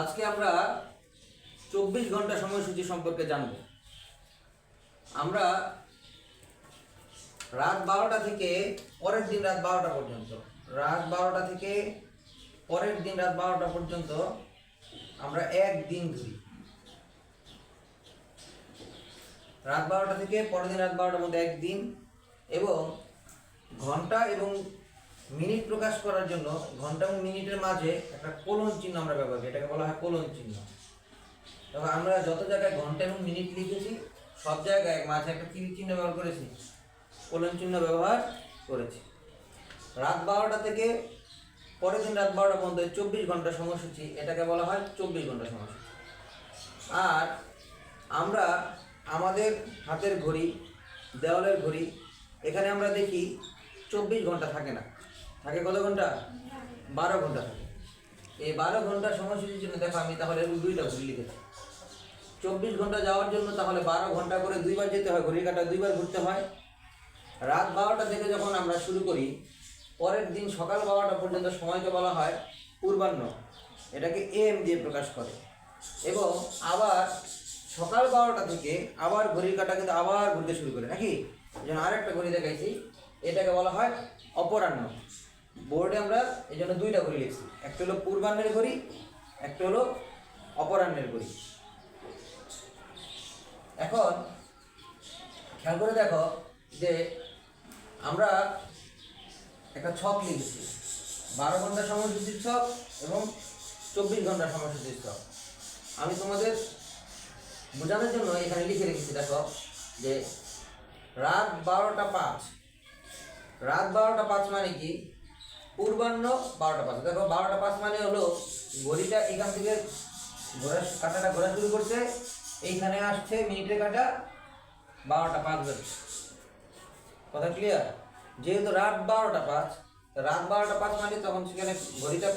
আজকে আমরা চব্বিশ ঘণ্টা সময়সূচি সম্পর্কে জানব। আমরা রাত বারোটা থেকে পরের দিন রাত বারোটা পর্যন্ত, রাত বারোটা থেকে পরের দিন রাত বারোটা পর্যন্ত আমরা এক দিন ধরি রাত বারোটা থেকে পরের দিন রাত বারোটার মধ্যে একদিন এবং ঘণ্টা এবং মিনিট প্রকাশ করার জন্য ঘণ্টা এবং মিনিটের মাঝে একটা কোলন চিহ্ন আমরা ব্যবহার করি, এটাকে বলা হয় কোলন চিহ্ন। তবে আমরা যত জায়গায় ঘণ্টা এবং মিনিট লিখেছি, সব জায়গায় মাঝে একটা তীর চিহ্ন ব্যবহার করেছি, কোলন চিহ্ন ব্যবহার করেছি। রাত বারোটা থেকে পরের দিন রাত বারোটা পর্যন্ত চব্বিশ ঘণ্টা সময়সূচি, এটাকে বলা হয় চব্বিশ ঘণ্টা সময়সূচি। আর আমরা আমাদের হাতের ঘড়ি, দেওয়ালের ঘড়ি, এখানে আমরা দেখি চব্বিশ ঘণ্টা থাকে না। থাকে কত ঘণ্টা? বারো ঘণ্টা। থাকে এই বারো ঘণ্টা সময়সূচির জন্য, দেখো আমি তাহলে দুইটা ঘড়ি লিখেছি। চব্বিশ ঘণ্টা যাওয়ার জন্য তাহলে বারো ঘণ্টা করে দুইবার যেতে হয় ঘড়ি কাটা দুইবার ঘুরতে হয়। রাত বারোটা থেকে যখন আমরা শুরু করি, পরের দিন সকাল বারোটা পর্যন্ত সময়কে বলা হয় পূর্বাহ্ন। এটাকে এম দিয়ে প্রকাশ করে। এবং আবার সকাল বারোটা থেকে আবার ঘড়ির কাটা কিন্তু আবার ঘুরতে শুরু করে, নাকি? যেন আরেকটা ঘড়ি দেখাইছি, এটাকে বলা হয় অপরাহ্ন। বোর্ডে আমরা এই জন্য দুইটা ঘড়ি লিখছি। একটা হলো পূর্বাহ্নের ঘড়ি, একটা হলো অপরাহ্নের ঘড়ি। এখন খেয়াল করে দেখো যে আমরা একটা ছক লিখেছি। বারো ঘণ্টা সময়সূচির ছক এবং চব্বিশ ঘণ্টা সময়সূচির ছক। আমি তোমাদের বোঝানোর জন্য এখানে লিখে রেখেছি, দেখো, যে রাত বারোটা পাঁচ। রাত বারোটা পাঁচ মানে কি? পূর্বাহ্ন বারোটা পাঁচ। দেখো, বারোটা পাঁচ মানে হলো ঘড়িটা এখান থেকে ঘোরা কাটাটা ঘোরা শুরু করছে, এইখানে আসছে মিনিটের কাটা, বারোটা পাঁচ বাজে কথা ক্লিয়ার যেহেতু রাত বারোটা পাঁচ, রাত বারোটা পাঁচ মানে তখন সেখানে ঘড়িটা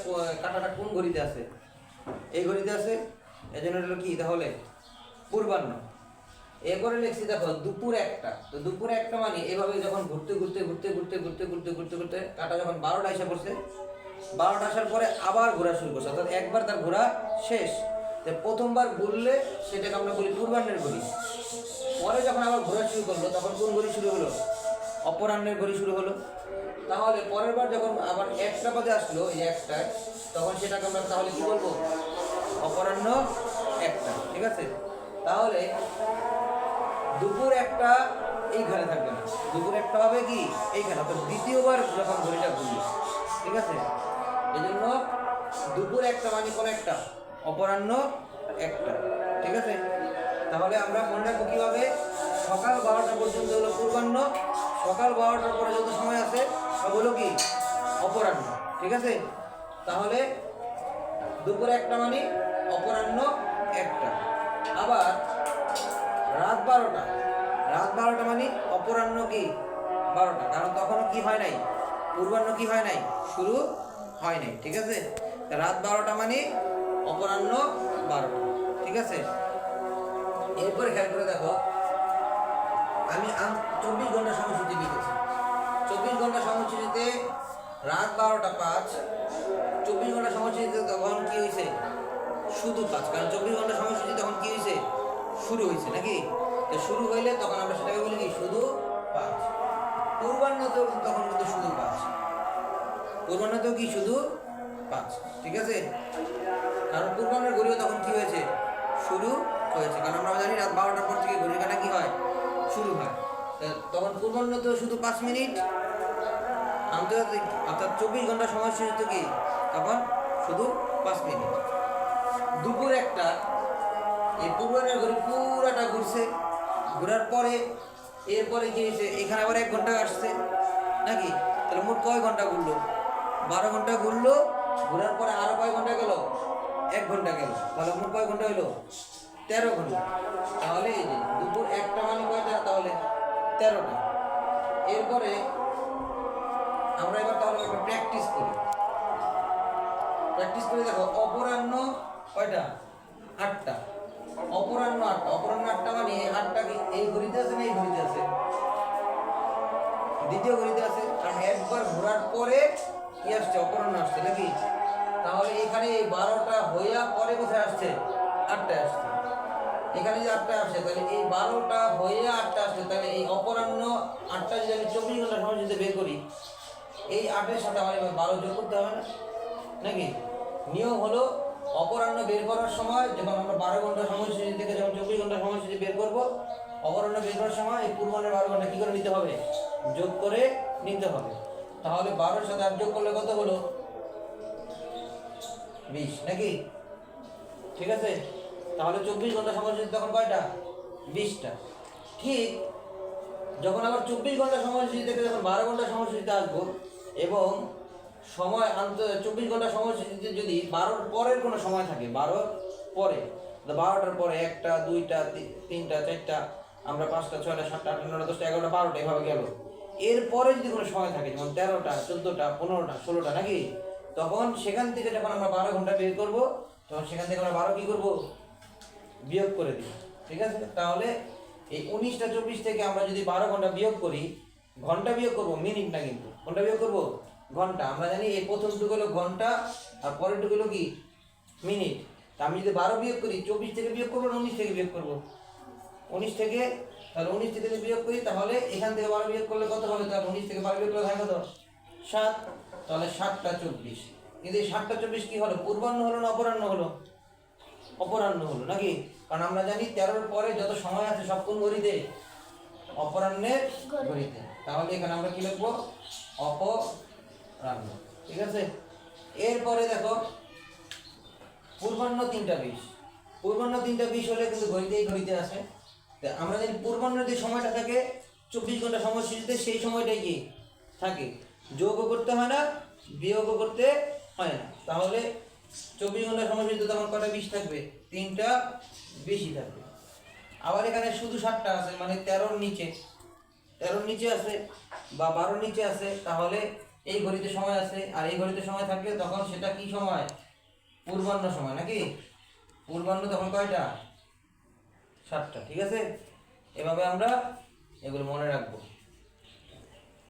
কাটাটা কোন ঘড়িতে আছে? এই ঘড়িতে আছে এই জন্য হলো কি? তাহলে পূর্বাহ্ন। এরপরে লিখছি দেখো, দুপুর একটা। তো দুপুর একটা মানে এভাবে যখন ঘুরতে ঘুরতে ঘুরতে ঘুরতে ঘুরতে ঘুরতে ঘুরতে ঘুরতে কাটা যখন বারোটা এসে পড়ছে, বারোটা আসার পরে আবার ঘোরা শুরু করছে। অর্থাৎ একবার তার ঘোরা শেষ। প্রথমবার ঘুরলে সেটাকে আমরা বলি পূর্বাহ্নের ঘড়ি। পরে যখন আবার ঘোরা শুরু করল, তখন কোন ঘড়ি শুরু হলো? অপরাহ্নের ঘড়ি শুরু হলো। তাহলে পরের বার যখন আবার একটা পদে আসলো, এই একটায় তখন সেটাকে আমরা তাহলে কি বলব? অপরাহ্ন একটা। ঠিক আছে? তাহলে দুপুর একটা এইখানে থাকবে না। দুপুর একটা হবে কি? এইখানে। অর্থাৎ দ্বিতীয়বার যখন ঘড়িটা ঘুরলো ঠিক আছে? এই জন্য দুপুর একটা মানে কোন একটা, অপরাহ্ন একটা। ঠিক আছে? তাহলে আমরা মনে রাখব কীভাবে? সকাল বারোটা পর্যন্ত হলো পূর্বাহ্ন। সকাল বারোটার পরে যত সময় আছে, সব হলো কি? অপরাহ্ন। ঠিক আছে? তাহলে দুপুর একটা মানে অপরাহ্ন একটা। আবার রাত বারোটা। রাত বারোটা মানে অপরাহ্ন কি? বারোটা। কারণ তখনও কি হয় নাই? পূর্বাহ্ন কি হয় নাই? শুরু হয় নাই, ঠিক আছে? রাত বারোটা মানে অপরাহ্ন বারোটা, ঠিক আছে? এরপরে খেয়াল করে দেখো আমি চব্বিশ ঘণ্টা সময়সূচি লিখেছি। চব্বিশ ঘণ্টা সময়সূচিতে রাত বারোটা পাঁচ, চব্বিশ ঘণ্টা সময়সূচিতে তখন কি হয়েছে? শুধু পাঁচ। কারণ চব্বিশ ঘণ্টা সময়সূচি তখন কি হয়েছে? শুরু হয়েছে নাকি? তো শুরু হইলে তখন আমরা সেটাকে বলি কি? শুধু পাঁচ। পূর্বাহ্নতেও তখন কিন্তু শুধু পাঁচ। পূর্বাহ্নতেও কি? শুধু পাঁচ। ঠিক আছে? কারণ পূর্বাহ্নের ঘড়িও তখন কি হয়েছে? শুরু হয়েছে। কারণ আমরা জানি রাত বারোটার পর থেকে ঘড়ির কাটা কি হয়? শুরু হয়। তখন পূর্বাহ্নতেও শুধু পাঁচ মিনিট। আন্তর্জাতিক, অর্থাৎ চব্বিশ ঘণ্টা সময় তো কি? তখন শুধু পাঁচ মিনিট। দুপুর একটা এই পূর্বাহ্নের ঘড়ি পুরাটা ঘুরছে। ঘোরার পরে, এরপরে কি হয়েছে? এখানে আবার এক ঘণ্টা আসছে। নাকি? তাহলে মোট কয় ঘণ্টা ঘুরলো? বারো ঘণ্টা ঘুরলো, ঘোরার পরে আরও কয় ঘণ্টা গেল? এক ঘণ্টা গেল। তাহলে মোট কয় ঘণ্টা হলো তেরো ঘণ্টা। তাহলে এই যে দুপুর একটা মানে কয়টা? তাহলে তেরোটা। এরপরে আমরা এবার তাহলে একটা প্র্যাকটিস করি। প্র্যাকটিস করে দেখো, অপরাহ্ন কয়টা? আটটা। অপরাহ্ন আটটা অপরাহ্ন আটটা মানে আটটা এই ঘড়িতে আছে না এই ঘড়িতে আছে? দ্বিতীয় ঘড়িতে আছে, কারণ একবার ঘোরার পরে কি আসছে? অপরাহ্ন আসছে নাকি? তাহলে এখানে বারোটা হইয়া পরে কোথায় আসছে? আটটায় আসছে। এখানে যে আটটা আসছে, তাহলে এই বারোটা হইয়া আটটা আসছে, তাহলে এই অপরাহ্ন আটটা যদি আমি চব্বিশ ঘণ্টা সময় যদি বের করি, এই আটের সাথে আমার বারো যোগ করতে হবে না? নাকি? নিয়ম হলো অপরাহ্ন বের করার সময়, যখন আমরা বারো ঘণ্টা সময়সূচি থেকে যখন চব্বিশ ঘণ্টা সময়সূচি বের করব, অপরাহ্ন বের করার সময় এই পূর্বাহ্নের বারো ঘণ্টা কী করে নিতে হবে? যোগ করে নিতে হবে। তাহলে বারোর সাথে আট যোগ করলে কত হলো? বিশ, নাকি? ঠিক আছে? তাহলে চব্বিশ ঘণ্টা সময়সূচি তখন কয়টা? বিশটা। ঠিক যখন আবার চব্বিশ ঘণ্টা সময়সূচি থেকে যখন বারো ঘণ্টা সময়সূচিতে আসব, এবং সময় আন্ত, চব্বিশ ঘণ্টা সময়সূচিতে যদি বারোর পরের কোনো সময় থাকে, বারোর পরে বারোটার পরে একটা, দুইটা তিনটা, চারটা, আমরা পাঁচটা, ছয়টা, সাতটা, আটটা নটা দশটা, এগারোটা, বারোটা, এভাবে গেল। এরপরে যদি কোনো সময় থাকে, যেমন তেরোটা, চোদ্দোটা, পনেরোটা, ষোলোটা নাকি, তখন সেখান থেকে যখন আমরা বারো ঘণ্টা বের করব, তখন সেখান থেকে আমরা বারো কী করব? বিয়োগ করে দিই ঠিক আছে? তাহলে এই উনিশটা, চব্বিশ থেকে আমরা যদি বারো ঘণ্টা বিয়োগ করি, ঘণ্টা বিয়োগ করব মিনিট না কিন্তু। ঘণ্টা বিয়োগ করব? ঘণ্টা। আমরা জানি এই প্রথমটুকু হলো ঘণ্টা, আর পরেরটুকু হলো কি? মিনিট। তা আমি যদি বারো বিয়োগ করি, চব্বিশ থেকে বিয়োগ করব না উনিশ থেকে বিয়োগ করব? উনিশ থেকে, তাহলে উনিশ থেকে যদি বিয়োগ করি, তাহলে এখান থেকে বারো বিয়োগ করলে কত হবে? তাহলে উনিশ থেকে বারো বিয়োগ করলে হয় কত? সাত। তাহলে সাতটা চব্বিশ। কিন্তু এই সাতটা চব্বিশ কি হলো? পূর্বাহ্ন হলো না অপরাহ্ন হলো? অপরাহ্ন হলো নাকি? কারণ আমরা জানি তেরোর পরে যত সময় আছে সব কোন ঘড়িতে? অপরাহ্নের ঘড়িতে। তাহলে এখানে আমরা কি লিখব? অপরাহ্ন ঠিক আছে? এরপরে দেখো, পূর্বাহ্ন তিনটা বিশ পূর্বাহ্ন তিনটা বিশ হলে কিন্তু ঘড়িতে এই ঘড়িতে আসে। আমরা জানি পূর্বাহ্নের যে সময়টা থাকে, চব্বিশ ঘণ্টা সময়সূচিতে সেই সময়টাই কি? থাকে। যোগও করতে হয় না, বিয়োগও করতে হয় না। তাহলে চব্বিশ ঘণ্টা সময়সূচিতে তখন কটা বিশ থাকবে? তিনটা বেশি থাকবে। আবার এখানে শুধু সাতটা আছে মানে তেরোর নিচে। তেরোর নিচে আছে বা বারোর নিচে আছে, তাহলে এই ঘড়িতে সময় আছে আর এই ঘড়িতে সময় থাকলে তখন সেটা কি সময়? পূর্বাহ্ন সময়, নাকি? পূর্বাহ্ন তখন কয়টা? সাতটা, ঠিক আছে? এভাবে আমরা এগুলো মনে রাখব।